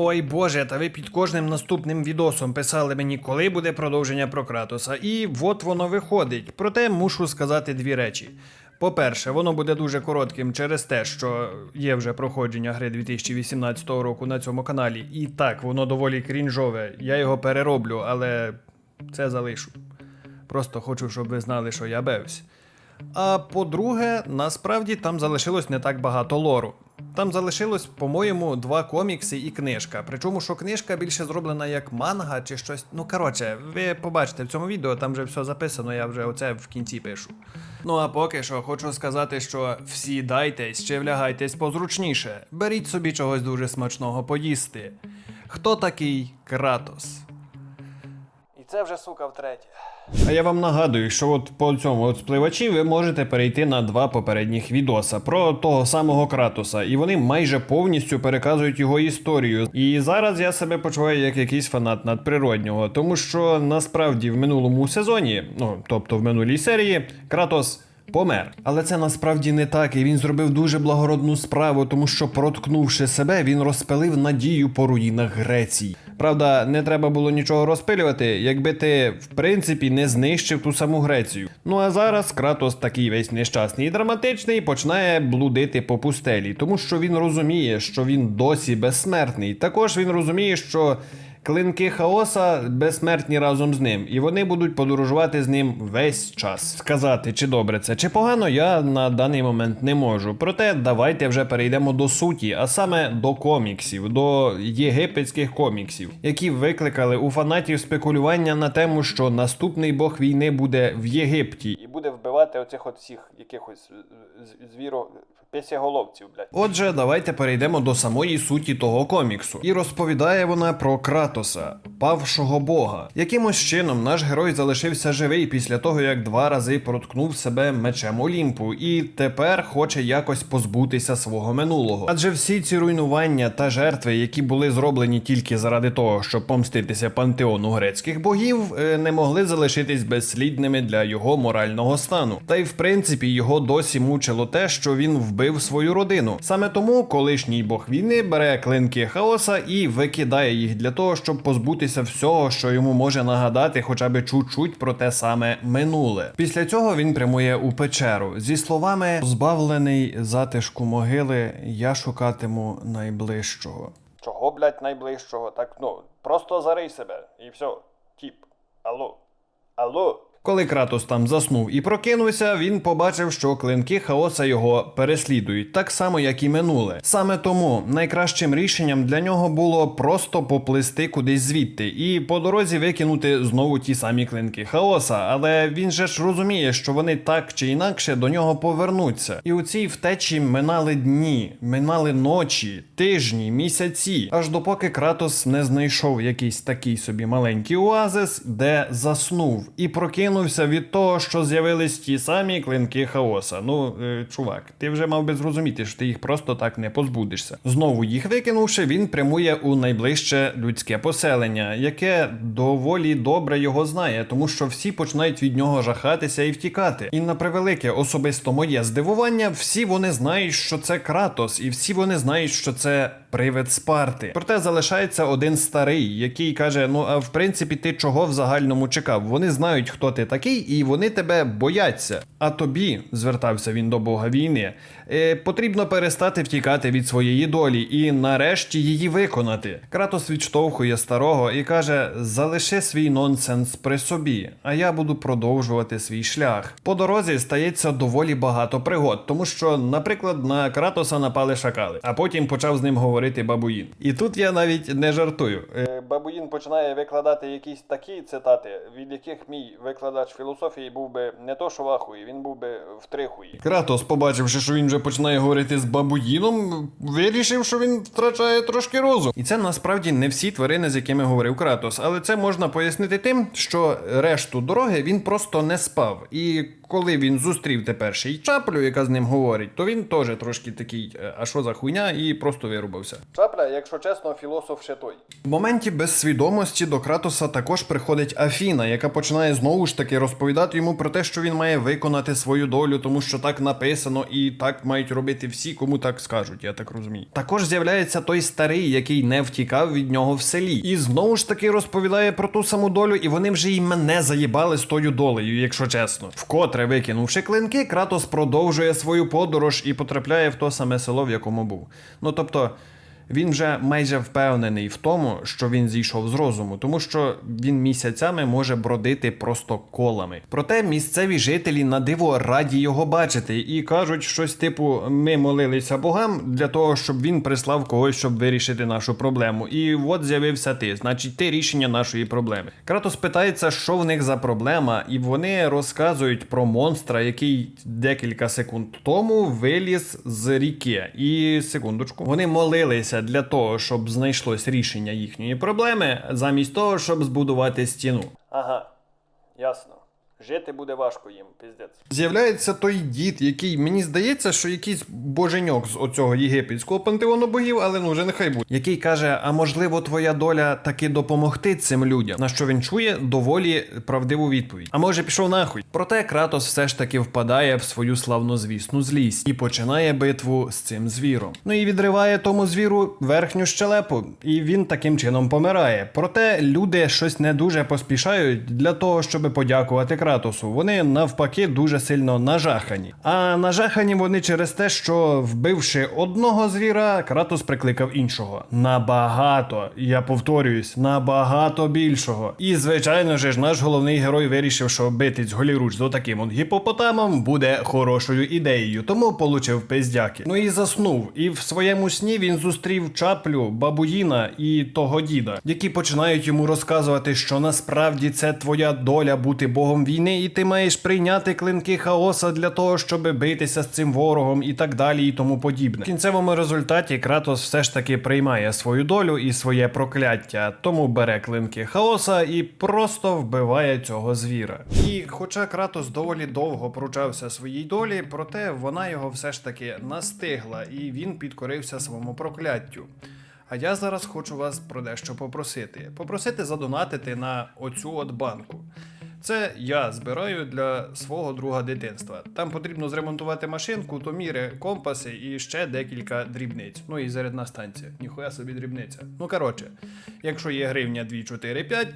Ой Боже, та ви під кожним наступним відосом писали мені, коли буде продовження про Кратоса, і от воно виходить. Проте мушу сказати дві речі. По-перше, воно буде дуже коротким через те, що є вже проходження гри 2018 року на цьому каналі. І так, воно доволі крінжове. Я його перероблю, але це залишу. Просто хочу, щоб ви знали, що я бевсь. А по-друге, насправді там залишилось не так багато лору. Там залишилось, по-моєму, два комікси і книжка. Причому, що книжка більше зроблена як манга чи щось. Ну коротше, ви побачите в цьому відео, там вже все записано, я вже оце в кінці пишу. Ну а поки що хочу сказати, що всі дайтесь чи влягайтесь позручніше. Беріть собі чогось дуже смачного поїсти. Хто такий Кратос? Це вже сука втретє. А я вам нагадую, що от по цьому от спливачі ви можете перейти на два попередніх відоса про того самого Кратоса, і вони майже повністю переказують його історію. І зараз я себе почуваю як якийсь фанат надприроднього, тому що насправді в минулому сезоні, ну тобто в минулій серії, Кратос. Помер, але це насправді не так, і він зробив дуже благородну справу, тому що, проткнувши себе, він розпилив надію по руїнах Греції. Правда, не треба було нічого розпилювати, якби ти в принципі не знищив ту саму Грецію. Ну а зараз Кратос такий весь нещасний і драматичний починає блудити по пустелі, тому що він розуміє, що він досі безсмертний. Також він розуміє, що. Клинки хаоса безсмертні разом з ним, і вони будуть подорожувати з ним весь час. Сказати, чи добре це, чи погано, я на даний момент не можу. Проте давайте вже перейдемо до суті, а саме до коміксів, до єгипетських коміксів, які викликали у фанатів спекулювання на тему, що наступний бог війни буде в Єгипті і буде вбивати оцих от всіх якихось звіро. Песяголовців, блядь. Отже, давайте перейдемо до самої суті того коміксу. І розповідає вона про Кратоса, павшого бога. Якимось чином наш герой залишився живий після того, як два рази проткнув себе мечем Олімпу, і тепер хоче якось позбутися свого минулого. Адже всі ці руйнування та жертви, які були зроблені тільки заради того, щоб помститися пантеону грецьких богів, е, не могли залишитись безслідними для його морального стану. Та й в принципі його досі мучило те, що він вбив свою родину. Саме тому колишній бог війни бере клинки хаоса і викидає їх для того, щоб позбутися всього, що йому може нагадати хоча б чуть-чуть про те саме минуле. Після цього він прямує у печеру зі словами Збавлений затишку могили, я шукатиму найближчого. Чого, блядь, найближчого? Так ну, просто зарий себе і все. Тіп. Алло. Алло. Коли Кратос там заснув і прокинувся, він побачив, що клинки хаоса його переслідують, так само, як і минуле. Саме тому найкращим рішенням для нього було просто поплисти кудись звідти і по дорозі викинути знову ті самі клинки хаоса. Але він же ж розуміє, що вони так чи інакше до нього повернуться. І у цій втечі минали дні, минали ночі, тижні, місяці, аж допоки Кратос не знайшов якийсь такий собі маленький оазис, де заснув і прокинувся від того, що з'явились ті самі клинки хаоса. Ну, е, чувак, ти вже мав би зрозуміти, що ти їх просто так не позбудешся. Знову їх викинувши, він прямує у найближче людське поселення, яке доволі добре його знає, тому що всі починають від нього жахатися і втікати. І на превелике особисто моє здивування, всі вони знають, що це Кратос, і всі вони знають, що це привид Спарти. Проте залишається один старий, який каже: Ну а в принципі, ти чого в загальному чекав? Вони знають, хто ти такий, і вони тебе бояться. А тобі, звертався він до Бога війни, е, потрібно перестати втікати від своєї долі і нарешті її виконати. Кратос відштовхує старого і каже: Залиши свій нонсенс при собі, а я буду продовжувати свій шлях. По дорозі стається доволі багато пригод, тому що, наприклад, на Кратоса напали шакали, а потім почав з ним говорити бабуїн. І тут я навіть не жартую. Е, Бабуїн починає викладати якісь такі цитати, від яких мій викладач філософії був би не то, що в ахуї, він був би в трихуї. Кратос, побачивши, що він вже починає говорити з бабуїном, вирішив, що він втрачає трошки розум. І це насправді не всі тварини, з якими говорив Кратос, але це можна пояснити тим, що решту дороги він просто не спав. І коли він зустрів тепер ще й чаплю, яка з ним говорить, то він теж трошки такий, «Е, а що за хуйня, і просто вирубався. Чапля, якщо чесно, філософ ще той. В моменті безсвідомості до Кратоса також приходить Афіна, яка починає знову ж таки розповідати йому про те, що він має виконати свою долю, тому що так написано, і так мають робити всі, кому так скажуть, я так розумію. Також з'являється той старий, який не втікав від нього в селі, і знову ж таки розповідає про ту саму долю, і вони вже й мене заїбали з тою долею, якщо чесно. Вкотре викинувши клинки, Кратос продовжує свою подорож і потрапляє в то саме село, в якому був. Ну тобто. Він вже майже впевнений в тому, що він зійшов з розуму, тому що він місяцями може бродити просто колами. Проте місцеві жителі на диво раді його бачити і кажуть щось типу: ми молилися богам для того, щоб він прислав когось, щоб вирішити нашу проблему. І от з'явився ти, значить, ти рішення нашої проблеми. Кратос питається, що в них за проблема, і вони розказують про монстра, який декілька секунд тому виліз з ріки. І секундочку, вони молилися для того, щоб знайшлось рішення їхньої проблеми, замість того, щоб збудувати стіну. Ага, ясно. Жити буде важко їм, піздець. З'являється той дід, який мені здається, що якийсь боженьок з оцього єгипетського пантеону богів, але ну вже нехай буде. Який каже: а можливо, твоя доля таки допомогти цим людям. На що він чує доволі правдиву відповідь. А може пішов нахуй. Проте Кратос все ж таки впадає в свою славнозвісну злість і починає битву з цим звіром. Ну і відриває тому звіру верхню щелепу, і він таким чином помирає. Проте люди щось не дуже поспішають для того, щоб подякувати Кратосу. Вони навпаки дуже сильно нажахані. А нажахані вони через те, що вбивши одного звіра, Кратос прикликав іншого. Набагато, я повторююсь, набагато більшого. І звичайно ж, наш головний герой вирішив, що битись голіруч з отаким от гіпопотамом буде хорошою ідеєю, тому получив пиздяки. Ну і заснув. І в своєму сні він зустрів чаплю, бабуїна і того діда, які починають йому розказувати, що насправді це твоя доля бути богом війни, і ти маєш прийняти клинки хаоса для того, щоб битися з цим ворогом і так далі, і тому подібне. В кінцевому результаті Кратос все ж таки приймає свою долю і своє прокляття, тому бере клинки хаоса і просто вбиває цього звіра. І хоча Кратос доволі довго пручався своїй долі, проте вона його все ж таки настигла, і він підкорився своєму прокляттю. А я зараз хочу вас про дещо попросити. Попросити задонатити на оцю от банку. Це я збираю для свого друга дитинства. Там потрібно зремонтувати машинку, томіри, компаси і ще декілька дрібниць. Ну і зарядна станція. Ніхуя собі дрібниця. Ну коротше, якщо є гривня 2, 4, 5,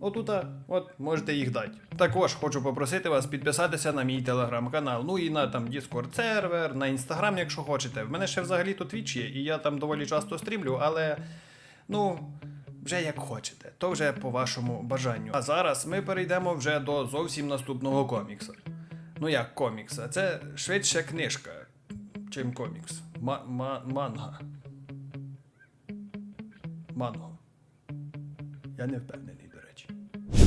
отута, от можете їх дати. Також хочу попросити вас підписатися на мій телеграм-канал, ну і на там Discord сервер, на інстаграм, якщо хочете. В мене ще взагалі тут Twitch є, і я там доволі часто стрімлю, але ну. Вже як хочете, то вже по вашому бажанню. А зараз ми перейдемо вже до зовсім наступного комікса. Ну як комікса? Це швидше книжка, чим комікс. Ма- ма- манга. Манго. Я не впевнений, до речі.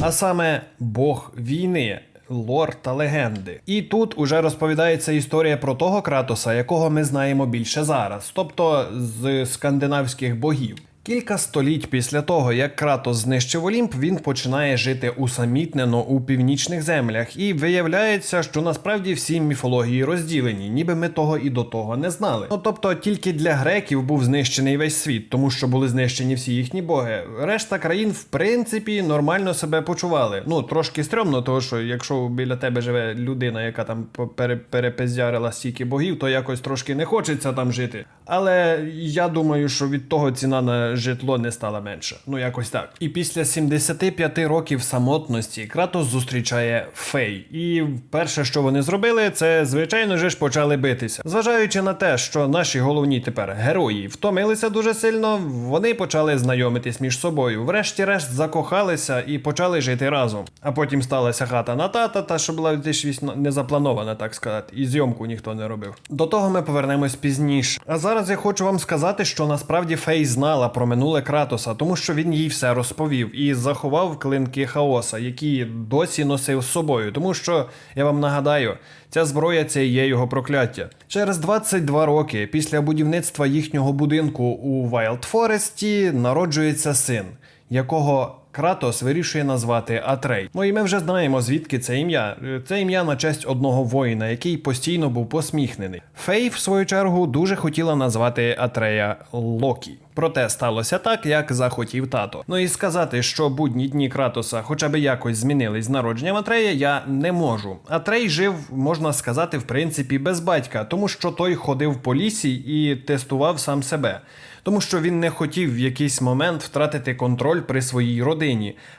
А саме Бог війни. Лор та легенди. І тут уже розповідається історія про того Кратоса, якого ми знаємо більше зараз, тобто з скандинавських богів. Кілька століть після того, як Кратос знищив Олімп, він починає жити усамітнено у північних землях, і виявляється, що насправді всі міфології розділені, ніби ми того і до того не знали. Ну тобто тільки для греків був знищений весь світ, тому що були знищені всі їхні боги. Решта країн, в принципі, нормально себе почували. Ну трошки стрьомно, тому що якщо біля тебе живе людина, яка там пере- перепиздярила стільки богів, то якось трошки не хочеться там жити. Але я думаю, що від того ціна на житло не стала менша. Ну якось так. І після 75 років самотності Кратос зустрічає Фей. І перше, що вони зробили, це звичайно ж почали битися. Зважаючи на те, що наші головні тепер герої втомилися дуже сильно, вони почали знайомитись між собою. Врешті-решт закохалися і почали жити разом. А потім сталася хата на тата, та що була десь не запланована, так сказати, і зйомку ніхто не робив. До того ми повернемось пізніше. А зараз я хочу вам сказати, що насправді Фей знала про минуле Кратоса, тому що він їй все розповів і заховав клинки хаоса, які досі носив з собою. Тому що я вам нагадаю, ця зброя це є його прокляття. Через 22 роки після будівництва їхнього будинку у Вайлд Форесті народжується син, якого Кратос вирішує назвати Атрей. Ну і ми вже знаємо, звідки це ім'я. Е, Це ім'я на честь одного воїна, який постійно був посміхнений. Фей, в свою чергу, дуже хотіла назвати Атрея Локі. Проте сталося так, як захотів тато. Ну і сказати, що будні дні Кратоса хоча б якось змінились з народженням Атрея, я не можу. Атрей жив, можна сказати, в принципі, без батька, тому що той ходив по лісі і тестував сам себе. Тому що він не хотів в якийсь момент втратити контроль при своїй родині.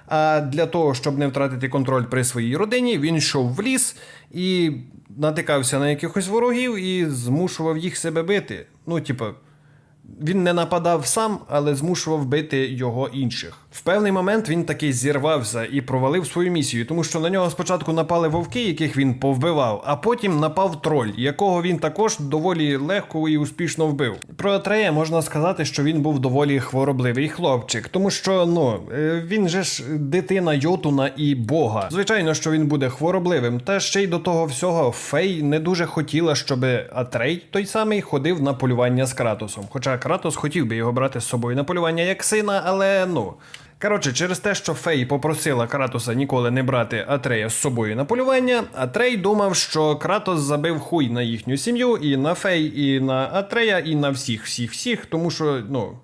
А для того, щоб не втратити контроль при своїй родині, він йшов в ліс і натикався на якихось ворогів і змушував їх себе бити. Ну, типу, він не нападав сам, але змушував бити його інших. В певний момент він таки зірвався і провалив свою місію, тому що на нього спочатку напали вовки, яких він повбивав, а потім напав троль, якого він також доволі легко і успішно вбив. Про Атрея можна сказати, що він був доволі хворобливий хлопчик, тому що ну е, він же ж дитина Йотуна і Бога. Звичайно, що він буде хворобливим, та ще й до того всього Фей не дуже хотіла, щоб Атрей той самий ходив на полювання з Кратосом. Хоча Кратос хотів би його брати з собою на полювання як сина, але ну. Коротше, через те, що Фей попросила Кратоса ніколи не брати Атрея з собою на полювання, Атрей думав, що Кратос забив хуй на їхню сім'ю, і на Фей, і на Атрея, і на всіх, всіх, всіх, тому що, ну.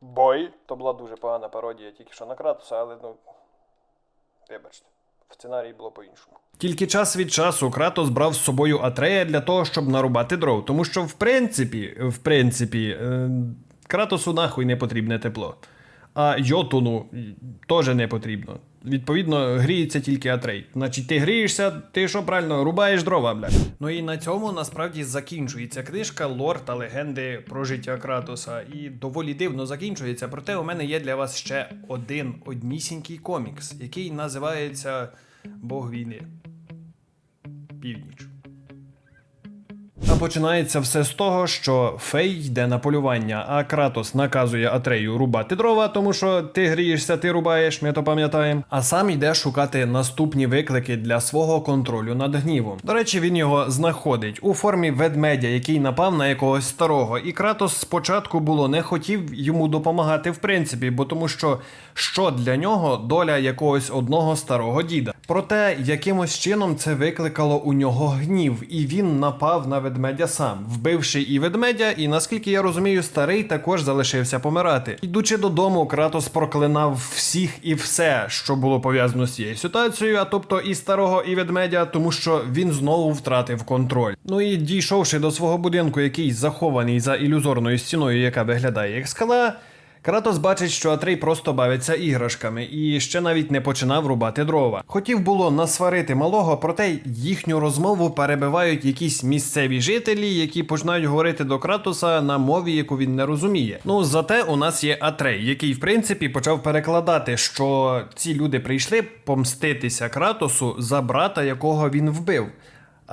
Бой. То була дуже погана пародія тільки що на Кратоса, але ну. Вибачте, в сценарії було по-іншому. Тільки час від часу Кратос брав з собою Атрея для того, щоб нарубати дров, тому що, в принципі, в принципі, е, Кратосу нахуй не потрібне тепло. А Йотуну теж не потрібно. Відповідно, гріється тільки Атрей. Значить, ти грієшся, ти що правильно, рубаєш дрова, бля. Ну і на цьому насправді закінчується книжка Лор та легенди про життя Кратоса. І доволі дивно закінчується. Проте у мене є для вас ще один однісінький комікс, який називається Бог війни. Північ. Починається все з того, що Фей йде на полювання, а Кратос наказує Атрею рубати дрова, тому що ти грієшся, ти рубаєш, ми то пам'ятаємо. А сам йде шукати наступні виклики для свого контролю над гнівом. До речі, він його знаходить у формі ведмедя, який напав на якогось старого. І Кратос спочатку було не хотів йому допомагати в принципі, бо тому що що для нього доля якогось одного старого діда. Проте якимось чином це викликало у нього гнів, і він напав на ведмедя сам, вбивши і ведмедя, і наскільки я розумію, старий також залишився помирати. Йдучи додому, Кратос проклинав всіх і все, що було пов'язано з цією ситуацією, а тобто і старого, і ведмедя, тому що він знову втратив контроль. Ну і дійшовши до свого будинку, який захований за ілюзорною стіною, яка виглядає як скала. Кратос бачить, що Атрей просто бавиться іграшками і ще навіть не починав рубати дрова. Хотів було насварити малого, проте їхню розмову перебивають якісь місцеві жителі, які починають говорити до Кратоса на мові, яку він не розуміє. Ну зате у нас є Атрей, який в принципі почав перекладати, що ці люди прийшли помститися Кратосу за брата, якого він вбив.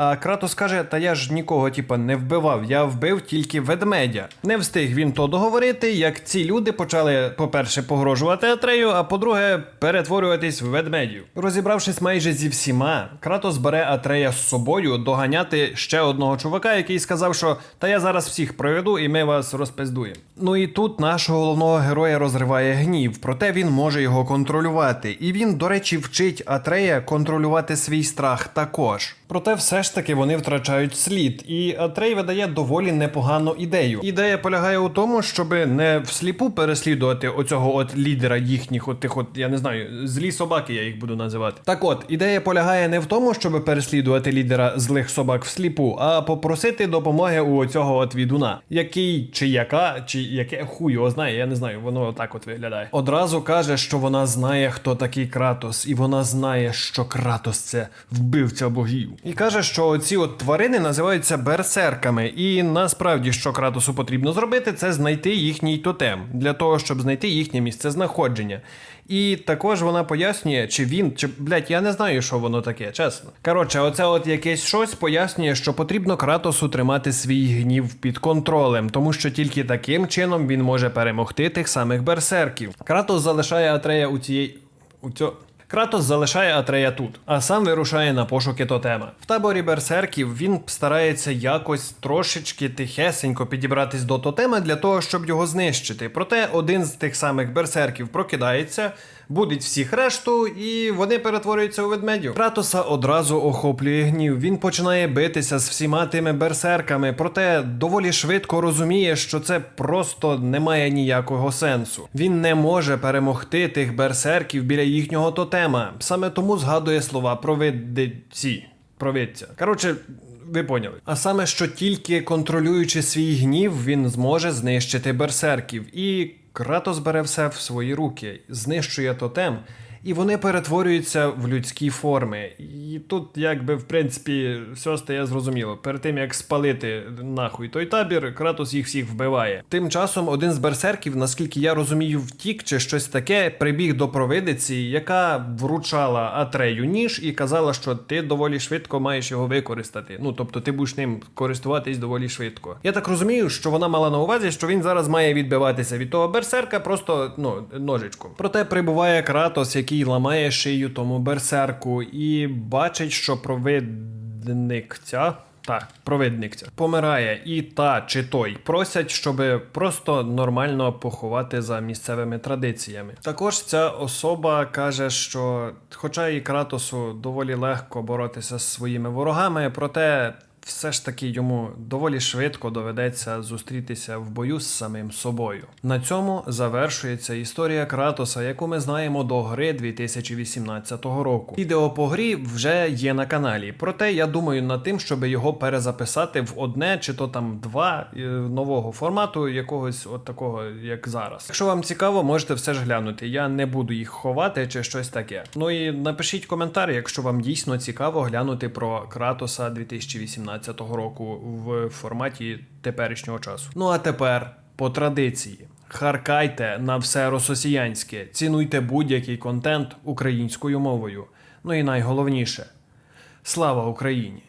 А Кратос каже: Та я ж нікого, типа, не вбивав, я вбив тільки ведмедя. Не встиг він то договорити, як ці люди почали, по-перше, погрожувати Атрею, а по-друге, перетворюватись в ведмедів. Розібравшись майже зі всіма, Кратос бере Атрея з собою доганяти ще одного чувака, який сказав, що та я зараз всіх проведу і ми вас розпиздуємо. Ну і тут нашого головного героя розриває гнів, проте він може його контролювати. І він, до речі, вчить Атрея контролювати свій страх також. Проте все ж таки вони втрачають слід, і Атрей видає доволі непогану ідею. Ідея полягає у тому, щоб не всліпу переслідувати оцього от лідера їхніх, от тих, от я не знаю, злі собаки, я їх буду називати. Так от, ідея полягає не в тому, щоб переслідувати лідера злих собак всліпу, а попросити допомоги у оцього от відуна, який чи яка, чи яке хуй його знає, я не знаю, воно отак от виглядає. Одразу каже, що вона знає, хто такий Кратос, і вона знає, що Кратос це вбивця богів. І каже, що ці от тварини називаються берсерками. І насправді, що Кратосу потрібно зробити, це знайти їхній тотем для того, щоб знайти їхнє місце знаходження. І також вона пояснює, чи він, чи блять, я не знаю, що воно таке, чесно. Коротше, оце от якесь щось пояснює, що потрібно Кратосу тримати свій гнів під контролем, тому що тільки таким чином він може перемогти тих самих берсерків. Кратос залишає Атрея у цієї. у цьо... Кратос залишає Атрея тут, а сам вирушає на пошуки тотема. В таборі берсерків він старається якось трошечки тихесенько підібратись до тотема для того, щоб його знищити. Проте один з тих самих берсерків прокидається, будить всіх решту, і вони перетворюються у ведмедів. Кратоса одразу охоплює гнів. Він починає битися з всіма тими берсерками, проте доволі швидко розуміє, що це просто не має ніякого сенсу. Він не може перемогти тих берсерків біля їхнього тотема. Саме тому згадує слова провидці. Провидця. Коротше. Ви поняли. А саме, що тільки контролюючи свій гнів, він зможе знищити берсерків. І Кратос бере все в свої руки, знищує тотем, і вони перетворюються в людські форми. І тут, якби, в принципі, все стає зрозуміло. Перед тим як спалити нахуй той табір, Кратос їх всіх вбиває. Тим часом один з берсерків, наскільки я розумію, втік чи щось таке, прибіг до провидиці, яка вручала Атрею ніж і казала, що ти доволі швидко маєш його використати. Ну тобто ти будеш ним користуватись доволі швидко. Я так розумію, що вона мала на увазі, що він зараз має відбиватися від того берсерка, просто ну ножичком. Проте прибуває Кратос, який ламає шию тому берсерку, і бачить, що провидник ця. Так, провидник ця помирає, і та чи той просять, щоб просто нормально поховати за місцевими традиціями. Також ця особа каже, що, хоча і Кратосу доволі легко боротися з своїми ворогами, проте все ж таки йому доволі швидко доведеться зустрітися в бою з самим собою. На цьому завершується історія Кратоса, яку ми знаємо до гри 2018 року. Відео по грі вже є на каналі, проте я думаю над тим, щоб його перезаписати в одне чи то там два е, нового формату, якогось от такого, як зараз. Якщо вам цікаво, можете все ж глянути. Я не буду їх ховати чи щось таке. Ну і напишіть коментар, якщо вам дійсно цікаво глянути про Кратоса 2018 року в форматі теперішнього часу. Ну а тепер по традиції. Харкайте на все рососіянське, цінуйте будь-який контент українською мовою. Ну і найголовніше слава Україні!